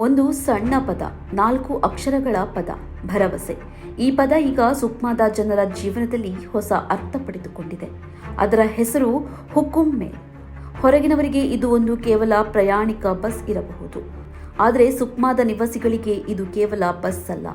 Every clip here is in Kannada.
ಒಂದು ಸಣ್ಣ ಪದ, ನಾಲ್ಕು ಅಕ್ಷರಗಳ ಪದ, ಭರವಸೆ. ಈ ಪದ ಈಗ ಸುಕ್ಮಾದ ಜನರ ಜೀವನದಲ್ಲಿ ಹೊಸ ಅರ್ಥ ಪಡೆದುಕೊಂಡಿದೆ. ಅದರ ಹೆಸರು ಹುಕುಮ್ಮೆ. ಹೊರಗಿನವರಿಗೆ ಇದು ಒಂದು ಕೇವಲ ಪ್ರಯಾಣಿಕ ಬಸ್ ಇರಬಹುದು. ಆದರೆ ಸುಕ್ಮಾದ ನಿವಾಸಿಗಳಿಗೆ ಇದು ಕೇವಲ ಬಸ್ ಅಲ್ಲ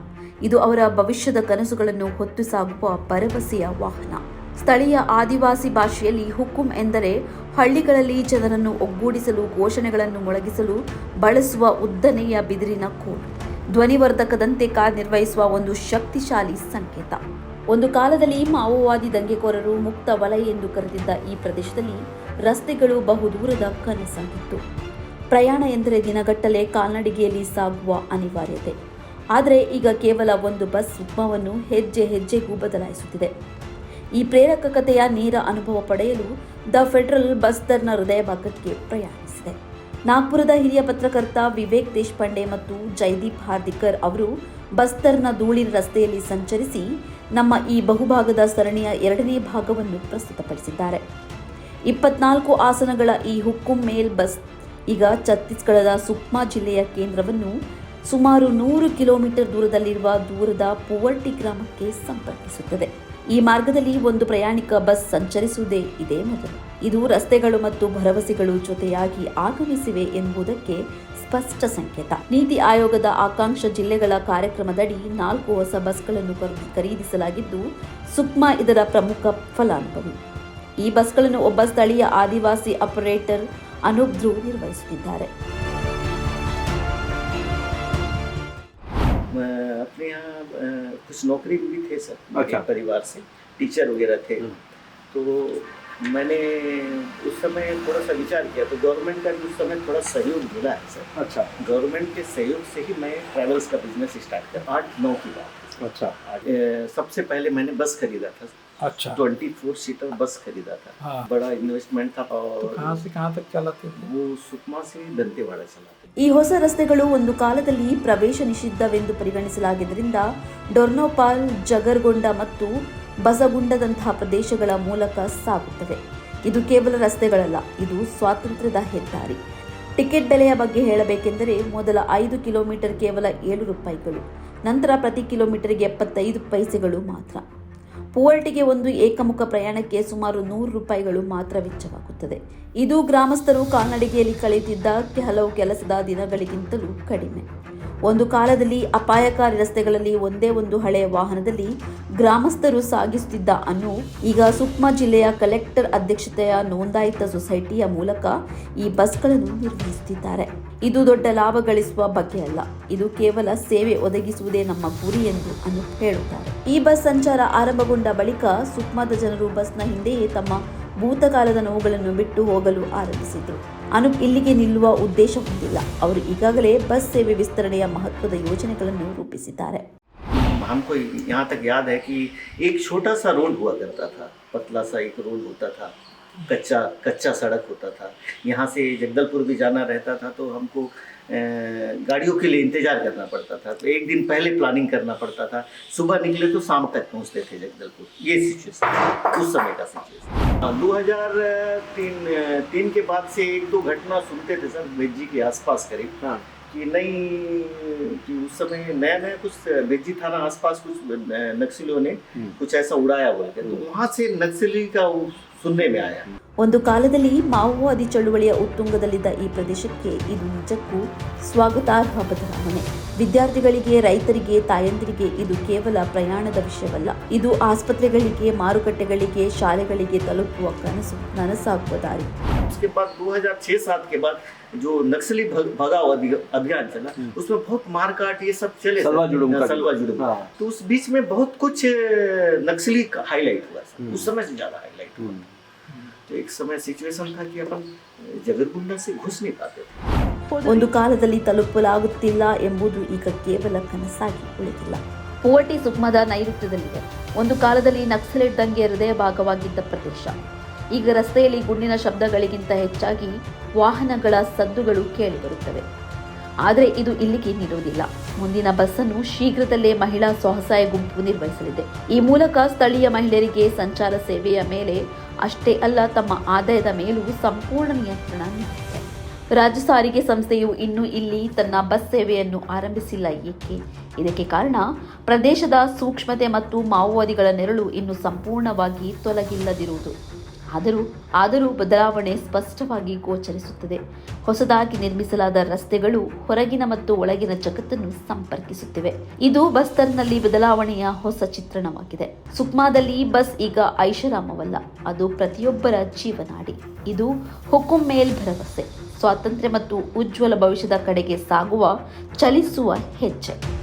ಇದು ಅವರ ಭವಿಷ್ಯದ ಕನಸುಗಳನ್ನು ಹೊತ್ತು ಸಾಗುವ ಭರವಸೆಯ ವಾಹನ. ಸ್ಥಳೀಯ ಆದಿವಾಸಿ ಭಾಷೆಯಲ್ಲಿ ಹುಕುಂ ಎಂದರೆ ಹಳ್ಳಿಗಳಲ್ಲಿ ಜನರನ್ನು ಒಗ್ಗೂಡಿಸಲು, ಘೋಷಣೆಗಳನ್ನು ಮೊಳಗಿಸಲು ಬಳಸುವ ಉದ್ದನೆಯ ಬಿದಿರಿನ ಕೋಲು. ಧ್ವನಿವರ್ಧಕದಂತೆ ಕಾರ್ಯನಿರ್ವಹಿಸುವ ಒಂದು ಶಕ್ತಿಶಾಲಿ ಸಂಕೇತ. ಒಂದು ಕಾಲದಲ್ಲಿ ಮಾವೋವಾದಿ ದಂಗೆಕೋರರು ಮುಕ್ತ ವಲಯ ಎಂದು ಕರೆದಿದ್ದ ಈ ಪ್ರದೇಶದಲ್ಲಿ ರಸ್ತೆಗಳು ಬಹುದೂರದ ಕನಸಾಗಿತ್ತು. ಪ್ರಯಾಣ ಎಂದರೆ ದಿನಗಟ್ಟಲೆ ಕಾಲ್ನಡಿಗೆಯಲ್ಲಿ ಸಾಗುವ ಅನಿವಾರ್ಯತೆ. ಆದರೆ ಈಗ ಕೇವಲ ಒಂದು ಬಸ್ ಸುಕ್ಮವನ್ನು ಹೆಜ್ಜೆ ಹೆಜ್ಜೆಗೂ ಬದಲಾಯಿಸುತ್ತಿದೆ. ಈ ಪ್ರೇರಕ ಕಥೆಯ ನೇರ ಅನುಭವ ಪಡೆಯಲು ದ ಫೆಡರಲ್ ಬಸ್ತರ್ನ ಹೃದಯ ಭಾಗಕ್ಕೆ ಪ್ರಯಾಣಿಸಿದೆ. ನಾಗ್ಪುರದ ಹಿರಿಯ ಪತ್ರಕರ್ತ ವಿವೇಕ್ ದೇಶಪಾಂಡೆ ಮತ್ತು ಜೈದೀಪ್ ಹಾರ್ದಿಕರ್ ಅವರು ಬಸ್ತರ್ನ ಧೂಳಿನ ರಸ್ತೆಯಲ್ಲಿ ಸಂಚರಿಸಿ ನಮ್ಮ ಈ ಬಹುಭಾಗದ ಸರಣಿಯ ಎರಡನೇ ಭಾಗವನ್ನು ಪ್ರಸ್ತುತಪಡಿಸಿದ್ದಾರೆ. ಇಪ್ಪತ್ನಾಲ್ಕು ಆಸನಗಳ ಈ ಹುಕ್ಕುಂ ಮೇಲ್ ಬಸ್, ಈಗ ಛತ್ತೀಸ್ಗಢದ ಸುಕ್ಮಾ ಜಿಲ್ಲೆಯ ಕೇಂದ್ರವನ್ನು ಸುಮಾರು ನೂರು ಕಿಲೋಮೀಟರ್ ದೂರದಲ್ಲಿರುವ ದೂರದ ಪುವರ್ಟಿ ಗ್ರಾಮಕ್ಕೆ ಸಂಪರ್ಕಿಸುತ್ತದೆ. ಈ ಮಾರ್ಗದಲ್ಲಿ ಒಂದು ಪ್ರಯಾಣಿಕ ಬಸ್ ಸಂಚರಿಸುವುದೇ ಇದೇ ಮೊದಲು ಇದು ರಸ್ತೆಗಳು ಮತ್ತು ಭರವಸೆಗಳು ಜೊತೆಯಾಗಿ ಆಗಮಿಸಿವೆ ಎಂಬುದಕ್ಕೆ ಸ್ಪಷ್ಟ ಸಂಕೇತ ನೀತಿ ಆಯೋಗದ ಆಕಾಂಕ್ಷ ಜಿಲ್ಲೆಗಳ ಕಾರ್ಯಕ್ರಮದಡಿ ನಾಲ್ಕು ಹೊಸ ಬಸ್ಗಳನ್ನು ಖರೀದಿ- ಖರೀದಿಸಲಾಗಿದ್ದು ಸುಕ್ಮಾ ಇದರ ಪ್ರಮುಖ ಫಲಾನುಭವಿ ಈ ಬಸ್ಗಳನ್ನು ಒಬ್ಬ ಸ್ಥಳೀಯ ಆದಿವಾಸಿ ಆಪರೇಟರ್ ಅನೂಪ್ ಧ್ರುವ್ ನಿರ್ವಹಿಸುತ್ತಿದ್ದಾರೆ मैं अपने यहाँ अ, कुछ नौकरी भी थे सर अच्छा। परिवार से टीचर वगैरह थे। हम्म। तो मैंने उस समय थोड़ा सा विचार किया तो गवर्नमेंट का भी उस समय थोड़ा सहयोग मिला है सर। अच्छा। गवर्नमेंट के सहयोग से ही मैं ट्रैवल्स का बिज़नेस स्टार्ट किया आठ नौ की बात अच्छा। सबसे पहले मैंने बस खरीदा था अच्छा। ट्वेंटी फोर सीटर बस खरीदा था। हाँ। बड़ा इन्वेस्टमेंट था और तो कहाँ से कहाँ तक चलाते थे? वो सुकमा से दंतेवाड़ा चला ಹೊಸ ರಸ್ತೆಗಳು ಒಂದು ಕಾಲದಲ್ಲಿ ಪ್ರವೇಶ ನಿಷಿದ್ಧವೆಂದು ಪರಿಗಣಿಸಲಾಗಿದ್ದರಿಂದ ಡೊರ್ನೋಪಾಲ್, ಜಗರ್ಗೊಂಡ ಮತ್ತು ಬಸಗುಂಡದಂತಹ ಪ್ರದೇಶಗಳ ಮೂಲಕ ಸಾಗುತ್ತವೆ ಇದು ಕೇವಲ ರಸ್ತೆಗಳಲ್ಲ, ಇದು ಸ್ವಾತಂತ್ರ್ಯದ ಹೆದ್ದಾರಿ. ಟಿಕೆಟ್ ಬೆಲೆಯ ಬಗ್ಗೆ ಹೇಳಬೇಕೆಂದರೆ ಮೊದಲ ಐದು ಕಿಲೋಮೀಟರ್ ಕೇವಲ ಏಳು ರೂಪಾಯಿಗಳು, ನಂತರ ಪ್ರತಿ ಕಿಲೋಮೀಟರ್ಗೆ ಎಪ್ಪತ್ತೈದು ಪೈಸೆಗಳು ಮಾತ್ರ. ಪುವರ್ಟಿಗೆ ಒಂದು ಏಕಮುಖ ಪ್ರಯಾಣಕ್ಕೆ ಸುಮಾರು ನೂರು ರೂಪಾಯಿಗಳು ಮಾತ್ರ ವೆಚ್ಚವಾಗುತ್ತದೆ ಇದು ಗ್ರಾಮಸ್ಥರು ಕಾಲ್ನಡಿಗೆಯಲ್ಲಿ ಕಳೆಯುತ್ತಿದ್ದ ಹಲವು ಕೆಲಸದ ದಿನಗಳಿಗಿಂತಲೂ ಕಡಿಮೆ. ಒಂದು ಕಾಲದಲ್ಲಿ ಅಪಾಯಕಾರಿ ರಸ್ತೆಗಳಲ್ಲಿ ಒಂದೇ ಒಂದು ಹಳೆಯ ವಾಹನದಲ್ಲಿ ಗ್ರಾಮಸ್ಥರು ಸಾಗಿಸುತ್ತಿದ್ದ ಅನ್ನು ಈಗ ಸುಕ್ಮಾ ಜಿಲ್ಲೆಯ ಕಲೆಕ್ಟರ್ ಅಧ್ಯಕ್ಷತೆಯ ನೋಂದಾಯಿತ ಸೊಸೈಟಿಯ ಮೂಲಕ ಈ ಬಸ್ಗಳನ್ನು ನಿರ್ವಹಿಸುತ್ತಿದ್ದಾರೆ ಇದು ದೊಡ್ಡ ಲಾಭ ಗಳಿಸುವ ಬಗ್ಗೆ ಅಲ್ಲ. ಇದು ಕೇವಲ ಸೇವೆ ಒದಗಿಸುವುದೇ ನಮ್ಮ ಗುರಿ ಎಂದು ಅನು ಹೇಳುತ್ತಾರೆ. ಈ ಬಸ್ ಸಂಚಾರ ಆರಂಭಗೊಂಡ ಬಳಿಕ ಸುಕ್ಮಾದ ಜನರು ಬಸ್ನ ಹಿಂದೆಯೇ ತಮ್ಮ ಭೂತಕಾಲದ ನೋವುಗಳನ್ನು ಬಿಟ್ಟು ಹೋಗಲು ಆರಂಭಿಸಿದರು ಅನೂಪ್ ಇಲ್ಲಿಗೆ ನಿಲ್ಲುವ ಉದ್ದೇಶ ಹೊಂದಿಲ್ಲ ಅವರು ಈಗಾಗಲೇ ಬಸ್ ಸೇವೆ ವಿಸ್ತರಣೆಯ ಮಹತ್ವದ ಯೋಜನೆಗಳನ್ನು ರೂಪಿಸಿದ್ದಾರೆ हमको यहाँ तक याद है कि एक छोटा सा रोड हुआ करता था पतला सा एक रोड होता था कच्चा कच्चा सड़क होता था यहाँ से जगदलपुर भी जाना रहता था तो हमको अ, गाड़ियों के लिए इंतज़ार करना पड़ता था तो एक दिन पहले प्लानिंग करना पड़ता था सुबह निकले तो शाम तक पहुँचते थे जगदलपुर ये सिचुएशन उस समय का सिचुएशन हज़ार तीन के बाद से एक दो घटना सुनते थे सर बेजी के आसपास करीब हाँ। कि नहीं कि उस समय नया नया कुछ बेजी थाना आसपास कुछ नक्सलियों ने हम्म। कुछ ऐसा उड़ाया बोल के तो वहाँ से नक्सली का सुनने में आया। ಒಂದು ಕಾಲದಲ್ಲಿ ಮಾವೋವಾದಿ ಚಳುವಳಿಯ ಉತ್ತುಂಗದಲ್ಲಿದ್ದ ಈ ಪ್ರದೇಶಕ್ಕೆ ಇದು ನಿಜಕ್ಕೂ ಸ್ವಾಗತಾರ್ಹ ಬದಲಾವಣೆ ವಿದ್ಯಾರ್ಥಿಗಳಿಗೆ ರೈತರಿಗೆ ತಾಯಂದಿರಿಗೆ ಇದು ಕೇವಲ ಪ್ರಯಾಣದ ವಿಷಯವಲ್ಲ ಇದು ಆಸ್ಪತ್ರೆಗಳಿಗೆ ಮಾರುಕಟ್ಟೆಗಳಿಗೆ ಶಾಲೆಗಳಿಗೆ ತಲುಪುವ ಕನಸು ನನಸಾಗುವ ದಾರಿ उसके बाद 2006-7 के बाद जो नक्सली भग, भगाव अधि- अभियान चला उसमें बहुत मारकाट ये सब चले सर। सलवा जुड़ूम का सलवा जुड़ूम हाँ। तो उस बीच में बहुत कुछ अ, नक्सली हाईलाइट हुआ सर हम्म। उस समय से ज्यादा हाईलाइट हुआ हम्म। तो एक समय सिचुएशन था कि अपन जगरगुंडा से घुस नहीं पाते थे ಒಂದು ಕಾಲದಲ್ಲಿ ತಲುಪಲಾಗುತ್ತಿಲ್ಲ ಎಂಬುದು ಈಗ ಕೇವಲ ಕನಸಾಗಿ ಉಳಿದಿಲ್ಲ ಪುವಟಿ ಸುಕ್ಮದ ನೈಋತ್ಯದಲ್ಲಿದೆ ಒಂದು ಕಾಲದಲ್ಲಿ ನಕ್ಸಲೇಟ್ ದಂಗೆ ಹೃದಯ ಭಾಗವಾಗಿದ್ದ ಪ್ರದೇಶ ಈಗ ರಸ್ತೆಯಲ್ಲಿ ಗುಂಡಿನ ಶಬ್ದಗಳಿಗಿಂತ ಹೆಚ್ಚಾಗಿ ವಾಹನಗಳ ಸದ್ದುಗಳು ಕೇಳಿಬರುತ್ತವೆ ಆದರೆ ಇದು ಇಲ್ಲಿಗೆ ನಿಲ್ಲುವುದಿಲ್ಲ. ಮುಂದಿನ ಬಸ್ಸನ್ನು ಶೀಘ್ರದಲ್ಲೇ ಮಹಿಳಾ ಸ್ವಸಹಾಯ ಗುಂಪು ನಿರ್ವಹಿಸಲಿದೆ. ಈ ಮೂಲಕ ಸ್ಥಳೀಯ ಮಹಿಳೆಯರಿಗೆ ಸಂಚಾರ ಸೇವೆಯ ಮೇಲೆ ಅಷ್ಟೇ ಅಲ್ಲ, ತಮ್ಮ ಆದಾಯದ ಮೇಲೂ ಸಂಪೂರ್ಣ ನಿಯಂತ್ರಣ ನೀಡಿದೆ ರಾಜ್ಯ ಸಾರಿಗೆ ಸಂಸ್ಥೆಯು ಇನ್ನೂ ಇಲ್ಲಿ ತನ್ನ ಬಸ್ ಸೇವೆಯನ್ನು ಆರಂಭಿಸಿಲ್ಲ ಏಕೆ? ಇದಕ್ಕೆ ಕಾರಣ ಪ್ರದೇಶದ ಸೂಕ್ಷ್ಮತೆ ಮತ್ತು ಮಾವೋವಾದಿಗಳ ನೆರಳು ಇನ್ನು ಸಂಪೂರ್ಣವಾಗಿ ತೊಲಗಿಲ್ಲದಿರುವುದು. ಆದರೂ ಆದರೂ ಬದಲಾವಣೆ ಸ್ಪಷ್ಟವಾಗಿ ಗೋಚರಿಸುತ್ತದೆ. ಹೊಸದಾಗಿ ನಿರ್ಮಿಸಲಾದ ರಸ್ತೆಗಳು ಹೊರಗಿನ ಮತ್ತು ಒಳಗಿನ ಜಗತ್ತನ್ನು ಸಂಪರ್ಕಿಸುತ್ತಿವೆ. ಇದು ಬಸ್ತರ್ನಲ್ಲಿ ಬದಲಾವಣೆಯ ಹೊಸ ಚಿತ್ರಣವಾಗಿದೆ. ಸುಕ್ಮಾದಲ್ಲಿ ಬಸ್ ಈಗ ಐಷಾರಾಮವಲ್ಲ, ಅದು ಪ್ರತಿಯೊಬ್ಬರ ಜೀವನಾಡಿ. ಇದು ಹುಕುಂ ಮೇಲ್ ಭರವಸೆ, ಸ್ವಾತಂತ್ರ್ಯ ಮತ್ತು ಉಜ್ವಲ ಭವಿಷ್ಯದ ಕಡೆಗೆ ಸಾಗುವ, ಚಲಿಸುವ ಹೆಜ್ಜೆ.